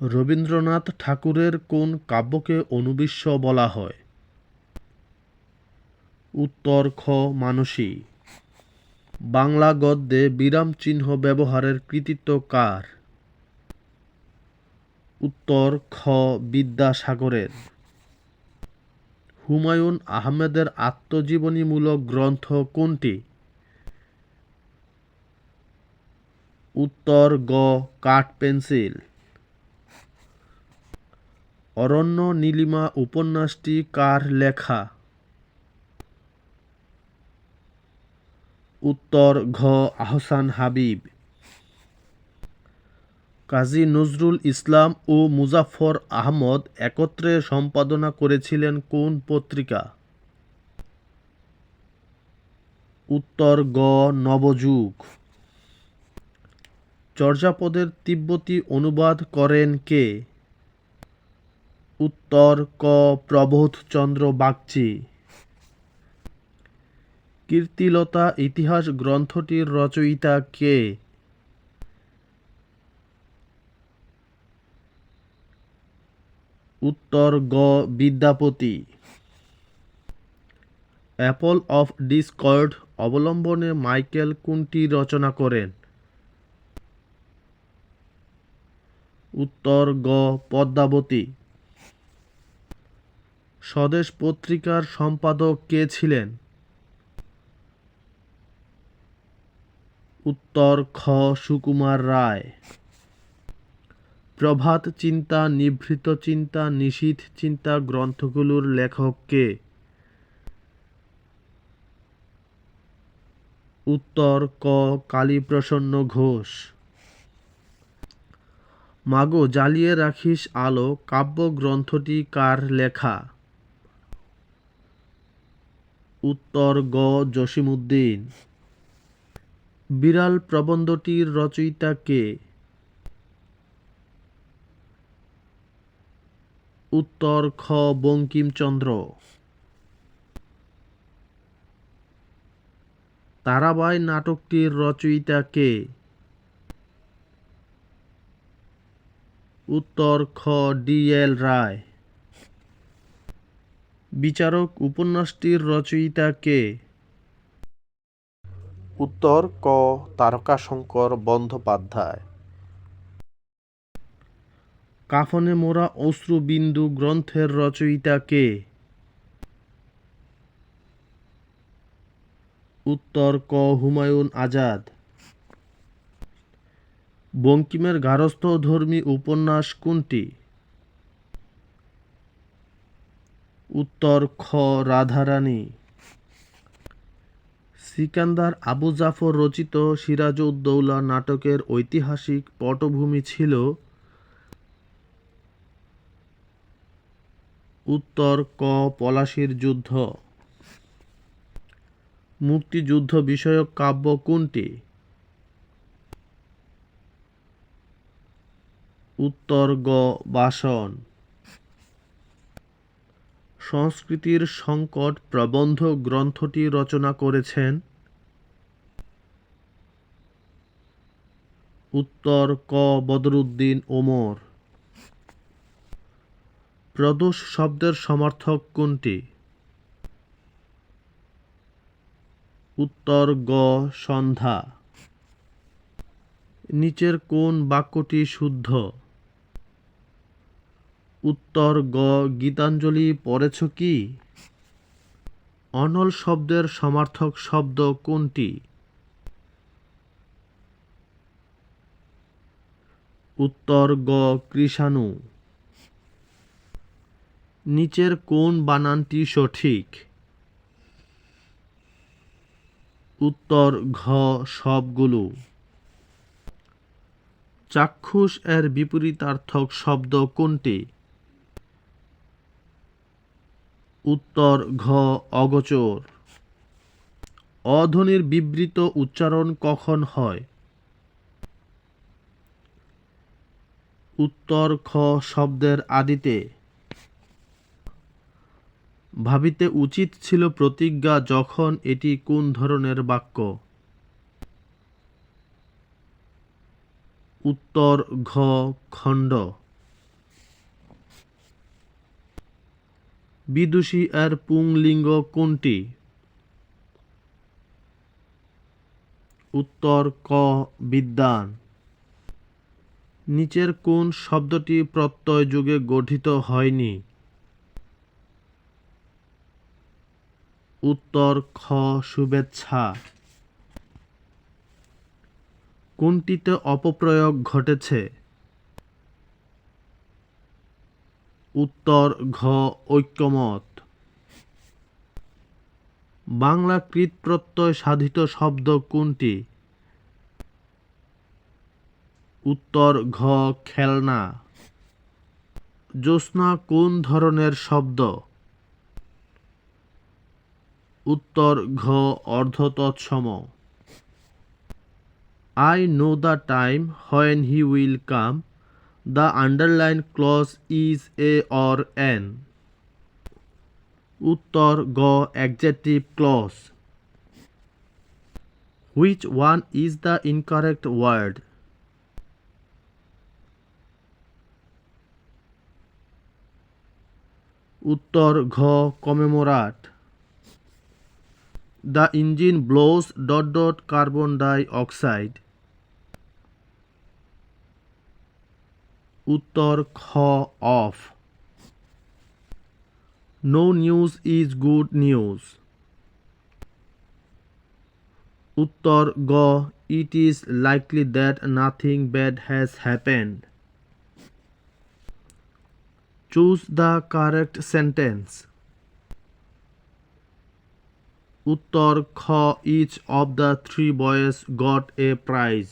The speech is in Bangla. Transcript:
রবীন্দ্রনাথ ঠাকুরের কোন কাব্যকে অনুবিশ্ব বলা হয়? উত্তর খ, মানসী। বাংলা গদ্যে বিরাম চিহ্ন ব্যবহারের কৃতিত্ব কার? উত্তর খ, বিদ্যাসাগরের। হুমায়ুন আহমেদের আত্মজীবনীমূলক গ্রন্থ কোনটি? উত্তর গ কাঠপেন্সিল অরণ্য নীলিমা উপন্যাসটি কার লেখা? উত্তর ঘ, আহসান হাবিব। কাজী নজরুল ইসলাম ও মুজাফফর আহমদ একত্রে সম্পাদনা করেছিলেন কোন পত্রিকা? উত্তর গ, নবযুগ। চর্যাপদের তিব্বতী অনুবাদ করেন কে? উত্তর ক প্রবোধচন্দ্র বাগচি। কীর্তিলতা ইতিহাস গ্রন্থটির রচয়িতা কে? উত্তর গ বিদ্যাপতি। অ্যাপল অফ ডিসকর্ড অবলম্বনে মাইকেল কোনটি রচনা করেন। উত্তর গ পদ্মাবতী। স্বদেশ পত্রিকার সম্পাদক কে ছিলেন? উত্তর খ. সুকুমার রায়। প্রভাত চিন্তা, নিভৃত চিন্তা, নিশীথ চিন্তা গ্রন্থগুলোর লেখক কে? উত্তর ক. কালীপ্রসন্ন ঘোষ। মাগো, জ্বালিয়ে রাখিস আলো, কাব্যগ্রন্থটি কার লেখা? উত্তর গ. জসিমউদ্দিন। বিড়াল প্রবন্ধটির রচয়িতা কে? উত্তর খ. বঙ্কিমচন্দ্র। তারাবাই নাটকটির রচয়িতা কে? উত্তর খ. ডি. এল. রায়। বিচারক উপন্যাসটির রচয়িতা কে? উত্তর ক. তারকাশঙ্কর বন্দ্যোপাধ্যায়। কাফনে মোরা অশ্রুবিন্দু গ্রন্থের রচয়িতা কে? উত্তর ক. হুমায়ুন আজাদ। বঙ্কিমের গার্হস্থ্যধর্মী উপন্যাস কোনটি? উত্তর খ, রাধারানী। সিকান্দার আবু জাফর রচিত সিরাজউদ্দৌলা নাটকের ঐতিহাসিক পটভূমি ছিল উত্তর ক, পলাশির যুদ্ধ। মুক্তিযুদ্ধ বিষয়ক কাব্য কোনটি? উত্তর গ, বাসন। সংস্কৃতির সংকট প্রবন্ধ গ্রন্থটি রচনা করেছেন উত্তর ক বদরুদ্দিন ওমর। প্রদোষ শব্দের সমার্থক কোনটি? উত্তর গ সন্ধ্যা। নিচের কোন বাক্যটি শুদ্ধ? উত্তর গ, গীতাঞ্জলি পড়েছ কি? অনল শব্দের সমার্থক শব্দ কোনটি? উত্তর গ, কৃষাণু। নিচের কোন বানানটি সঠিক? উত্তর ঘ, সবগুলো। চাক্ষুষ এর বিপরীতার্থক শব্দ কোনটি? উত্তর ঘ, অগোচর। অধ্বনির বিবৃত উচ্চারণ কখন হয়? উত্তর খ শব্দের আদিতে। ভাবিতে উচিত ছিল প্রতিজ্ঞা যখন এটি কোন ধরনের বাক্য? উত্তর ঘ, খণ্ড। বিদুষী এর পুংলিঙ্গ কোনটি? উত্তর, ক বিদ্বান নিচের কোন শব্দটি প্রত্যয় যুগে গঠিত হয়নি? উত্তর, খ, শুভেচ্ছা। কোনটিতে অপপ্রয়োগ ঘটেছে? উত্তর ঘ ঐক্যমত। বাংলা কৃতপ্রত্যয় সাধিত শব্দ কোনটি? উত্তর ঘ খেলনা। জ্যোৎস্না কোন ধরনের শব্দ? উত্তর ঘ অর্ধতৎসম। I know the time when he will come the underline clause is a or an উত্তর গ adjective clause which one is the incorrect word উত্তর ঘ commemorate the engine blows dot dot carbon dioxide উত্তর খ of no news is good news উত্তর গ it is likely that nothing bad has happened choose the correct sentence উত্তর খ each of the three boys got a prize